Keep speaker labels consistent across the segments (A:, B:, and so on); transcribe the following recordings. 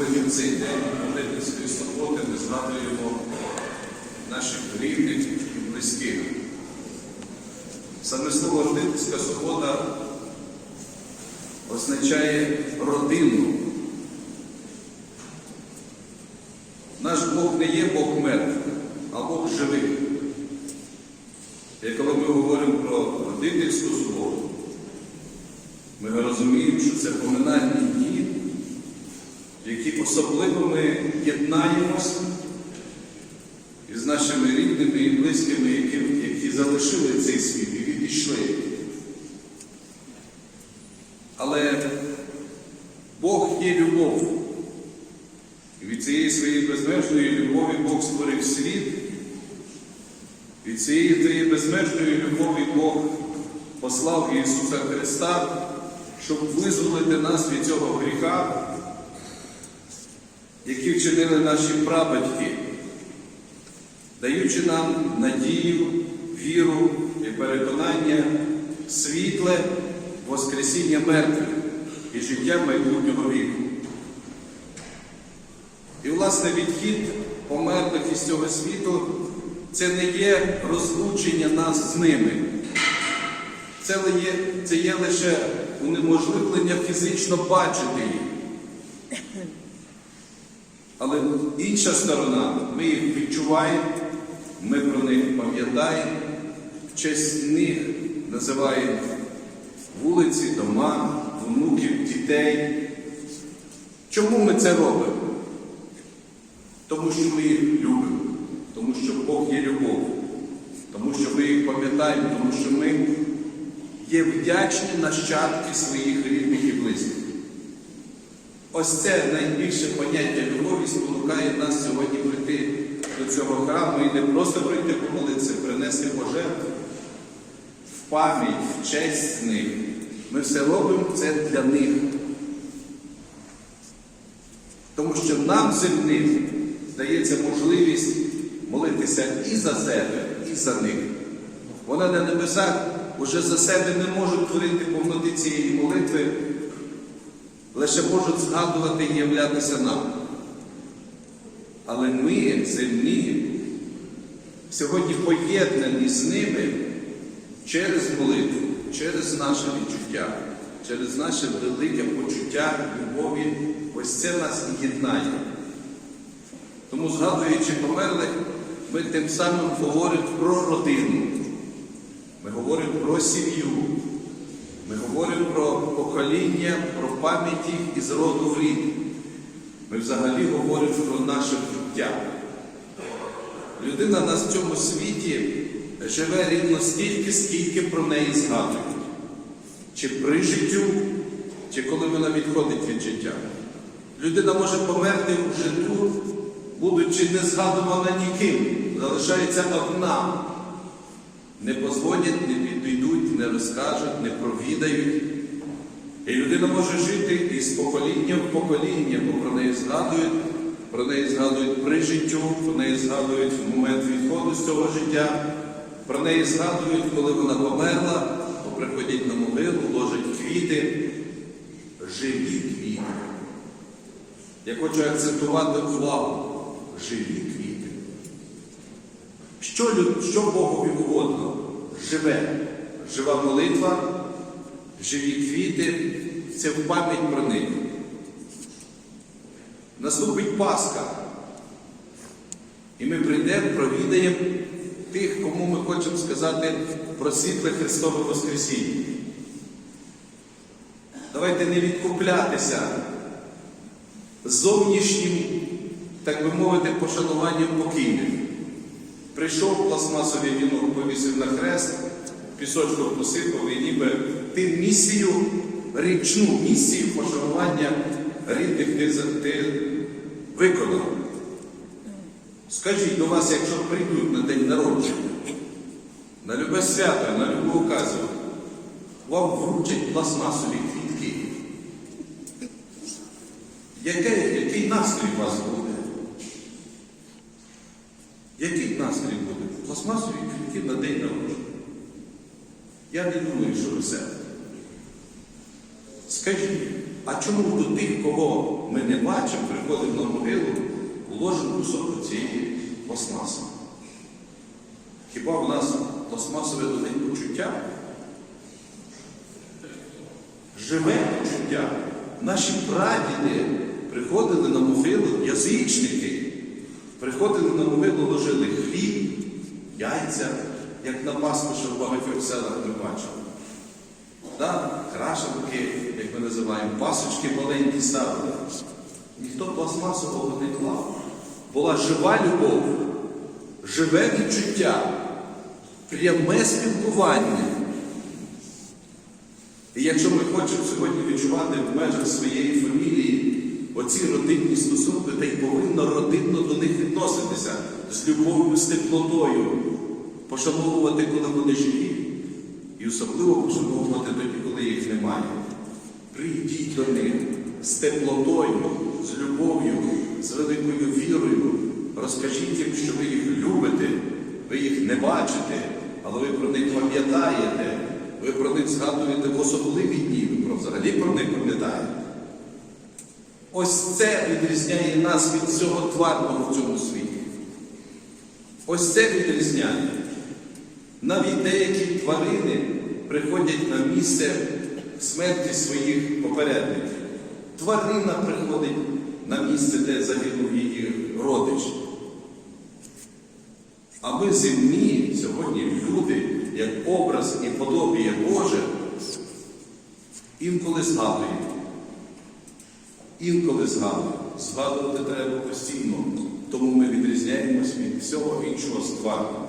A: сьогодні в цей день Родительської суботи ми згадуємо наших рідних і близьких. Саме слово родительська субота означає родину. Наш Бог не є Бог мертвих, а Бог живих. І коли ми говоримо про родительську суботу, ми розуміємо, що це поминальні дні, в які особливо ми єднаємося із нашими рідними і близькими, які, які залишили цей світ і відійшли. Але Бог є любов. І від цієї своєї безмежної любові Бог створив світ. Від цієї безмежної любові Бог послав Ісуса Христа, щоб визволити нас від цього гріха, який вчинили наші прабатьки, даючи нам надію, віру і переконання, світле, Воскресіння мертвих і життя майбутнього віку. І, власне, відхід померлих із цього світу це не є розлучення нас з ними. Це є, це є лише унеможливлення фізично бачити їх. Але інша сторона, ми їх відчуваємо, ми про них пам'ятаємо, в честь них називаємо вулиці, дома, внуків, дітей. Чому ми це робимо? Тому що ми їх любимо, тому що Бог є любов, тому що ми їх пам'ятаємо, тому що ми є вдячні нащадки своїх рідних і близьких. Ось це найбільше поняття любові спонукає нас сьогодні прийти до цього храму і не просто прийти помолитися, принести пожертву в пам'ять, в честь них. Ми все робимо це для них. Тому що нам земним дається можливість молитися і за себе, і за них. Вони на небесах уже за себе не можуть творити повноти цієї молитви, лише можуть згадувати і являтися нам. Але ми, земні, сьогодні поєднані з ними через молитву, через наше відчуття, через наше велике почуття любові, ось це нас і єднає. Тому, згадуючи померлих, ми тим самим говоримо про родину, ми говоримо про сім'ю, ми говоримо про покоління, про пам'ять їх із роду в рід. Ми взагалі говоримо про наше життя. Людина на цьому світі живе рівно стільки, скільки про неї згадують. Чи при життю, чи коли вона відходить від життя. Людина може померти вже тут, будучи не згадувана ніким, залишається одна. Не позвонять, не підійдуть, не розкажуть, не провідають. І людина може жити із покоління в покоління, бо про неї згадують, про неї згадують при життю, про неї згадують в момент відходу з цього життя, про неї згадують, коли вона померла, то приходять на могилу, ложать квіти, живі квіти. Я хочу акцентувати увагу. Живі. Що, що Богові угодно? Живе, жива молитва, живі квіти це в пам'ять про них. Наступить Пасха. І ми прийдемо, провідаємо тих, кому ми хочемо сказати про світле Христове Воскресіння. Давайте не відкуплятися зовнішнім, так би мовити, пошануванням покійних. Прийшов пластмасовий вінок, повісив на хрест, пісочком посипав і ніби ти місію, річну місію пошанування рідних ти, виконав. Скажіть до вас, якщо прийдуть на день народження, на любе свято, на любу оказію, вам вручать пластмасові квітки. Яке, який настрій у вас буде? Який настрій буде? Пластмасові квітки на день народження. Я не думаю, що все. Скажіть, а чому до тих, кого ми не бачимо, приходимо на могилу, вложен кусок цієї пластмаси? Хіба в нас пластмасове до них почуття? Живе почуття. Наші прадіди приходили на могилу язичники, приходили на могилу, ложили хліб, яйця, як на Пасху, що в багатьох селах ми бачимо. Да? Крашенки, як ми називаємо, пасочки маленькі ставили. Ніхто пластмасового не клав. Була жива любов, живе відчуття, пряме спілкування. І якщо ми хочемо сьогодні відчувати в межах своєї фамілії оці родинні стосунки, та й повинно родинно до них відноситися з любов'ю, з теплотою, пошановувати, коли вони живі, і особливо пошановувати тоді, коли їх немає. Прийдіть до них з теплотою, з любов'ю, з великою вірою. Розкажіть їм, що ви їх любите, ви їх не бачите, але ви про них пам'ятаєте, ви про них згадуєте в особливі дні, ви про взагалі про них пам'ятаєте. Ось це відрізняє нас від всього тварного в цьому світі. Ось це відрізняє. Навіть деякі тварини приходять на місце смерті своїх попередників. Тварина приходить на місце, де загинув її родич. А ми земні, сьогодні люди, як образ і подобіє Боже, інколи згадуємо. Інколи згадуємо. Згадувати треба постійно, тому ми відрізняємось від всього іншого стварного.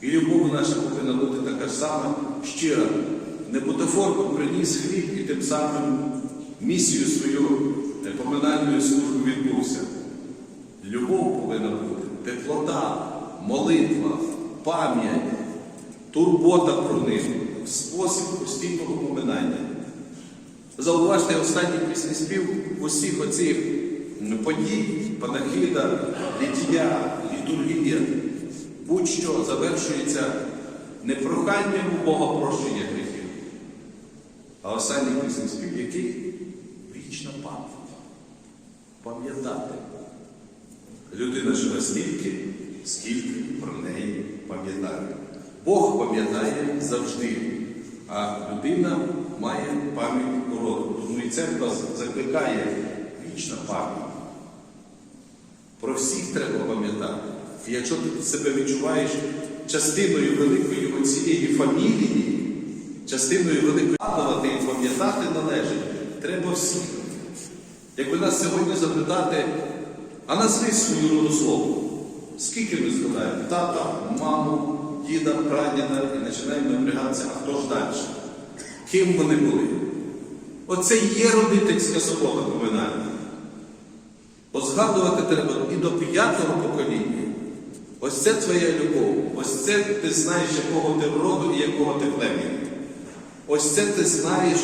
A: І любов наша повинна бути така ж сама щира. Не бутафорком приніс хліб і тим самим місію свою поминальної служби відбувся. Любов повинна бути, теплота, молитва, пам'ять, турбота про них, спосіб постійного поминання. Зауважте останній спів усіх оцих подій, панахида, літія, літургія, будь-що завершується не проханням Бога прощення гріхів, а останній пісний спів, який вічна пам'ять. Пам'ятати. Людина живе стільки, скільки про неї пам'ятає. Бог пам'ятає завжди, а людина має пам'ять уроду. Тому і церква закликає вічна пам'ять. Про всіх треба пам'ятати. І якщо ти себе відчуваєш частиною великої цієї фамілії, частиною великої згадувати і пам'ятати належить, треба всіх. Якби нас сьогодні запитати, а назви свою родослову, скільки ми згадаємо? Тата, маму, діда, прадіда, і починаємо напрягатися, а хто ж далі? Ким вони були? Оце є родительська субота поминання. От згадувати треба і до п'ятого покоління. Ось це твоя любов. Ось це ти знаєш, якого ти роду і якого ти племені. Ось це ти знаєш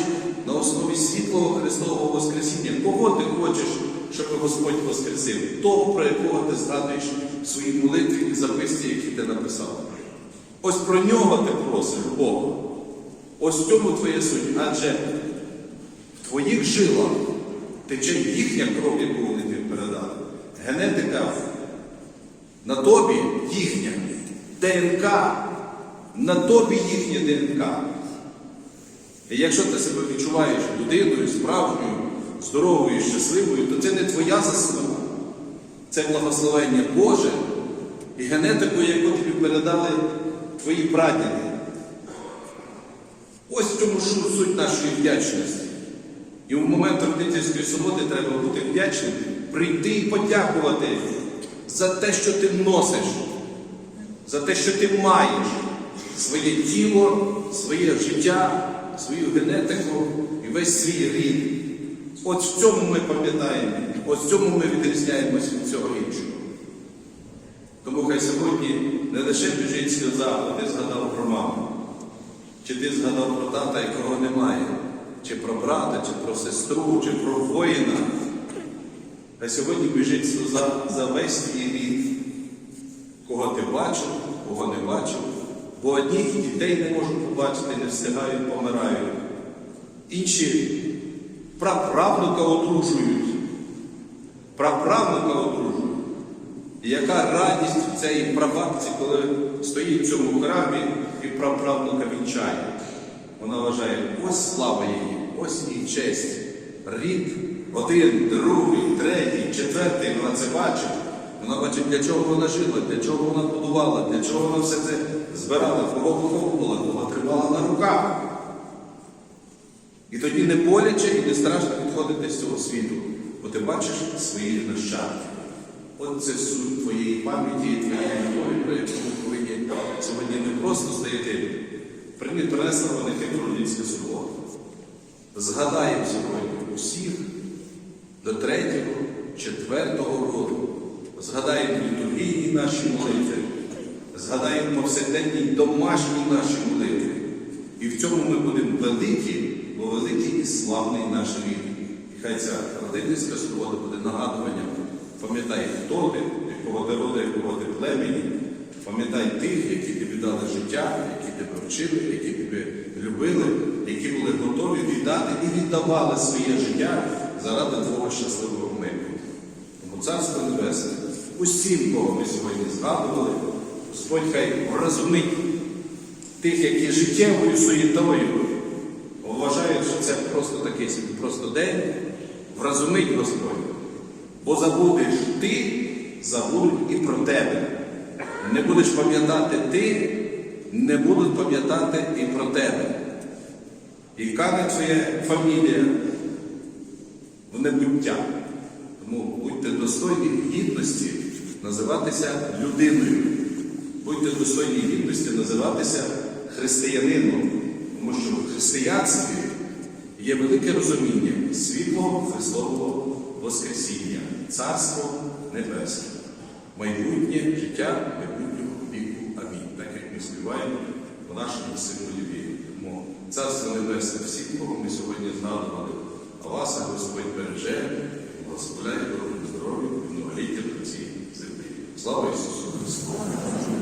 A: на основі світлого Христового Воскресіння. Кого ти хочеш, щоб Господь Воскресив? Того, про якого ти згадуєш в своїй молитві і записці, які ти написав. Ось про нього ти просиш Бога. Ось в цьому твоя суть. Адже в твоїх жилах тече їхня кров, яку вони тобі передали. Генетика на тобі їхня. ДНК на тобі їхня ДНК. І якщо ти себе відчуваєш людиною, справжньою, здоровою, щасливою, то це не твоя заслуга. Це благословення Боже і генетику, яку тобі передали твої прадіди. Ось в шу- суть нашої вдячності. І в момент родительської суботи треба бути вдячним, прийти і подякувати за те, що ти носиш, за те, що ти маєш своє тіло, своє життя, свою генетику і весь свій рід. От в цьому ми пам'ятаємо, от в цьому ми відрізняємося від всього іншого. Тому хай сьогодні не лише біжить сльоза, а ти згадав про маму, чи ти згадав про тата, якого немає, чи про брата, чи про сестру, чи про воїна. Хай сьогодні біжить сльоза за весь твій рід, кого ти бачив, кого не бачив, бо одні дітей не можуть побачити, не встигають, помирають. Інші праправнука одружують. Праправнука одружують. І яка радість в цієї прабабці, коли стоїть в цьому храмі і праправнука вінчає. Вона вважає, ось слава її, ось її честь. Рід один, другий, третій, четвертий, вона це бачить. Вона бачить, для чого вона жила, для чого вона будувала, для чого вона все це збирала, кого виховувала, кого тримала на руках. І тоді не боляче і не страшно відходити з цього світу, бо ти бачиш свої нащадки. От це суть твоєї пам'яті, і твоєї любові, про яку сьогодні не просто стояти. Прийми принесла вони Хекролінська субота. Згадаємо сьогодні усіх до третього, четвертого року. Згадаємо літургійні наші молитви, згадаємо повсякденні домашні наші молитви. І в цьому ми будемо великі, бо великий і славний наш рід. І хай ця родинницька субота буде нагадуванням. Пам'ятай, хто ти, якого ти роду, якого ти племені. Пам'ятай тих, які тобі дали життя, які тебе вчили, які тебе любили, які були готові віддати і віддавали своє життя заради твого щасливого майбутнього. Тому Царство Небесне, усім, кого ми сьогодні згадували, Господь хай вразумить тих, які життєвою суєтою вважають, що це просто такий просто день, вразумить Господь. Бо забудеш ти, забудуть і про тебе. Не будеш пам'ятати ти, не будуть пам'ятати і про тебе. І кане твоя фамілія в небуття. Тому будьте достойні гідності називатися людиною. Будьте достойні гідності називатися християнином. Тому що в християнстві є велике розуміння світлого Христового Воскресіння, Царство Небесне, майбутнє життя майбутнього віку. Амінь. Так як ми співаємо по нашому символі. Тому Царство Небесне всіх, кого ми сьогодні згадували, а вас Господь береже, благословляє добрим здоров'ям і многоліття на цій землі. Слава Ісусу Христу!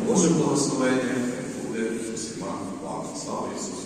A: Боже благословення буде усіма вами. Слава Ісусу!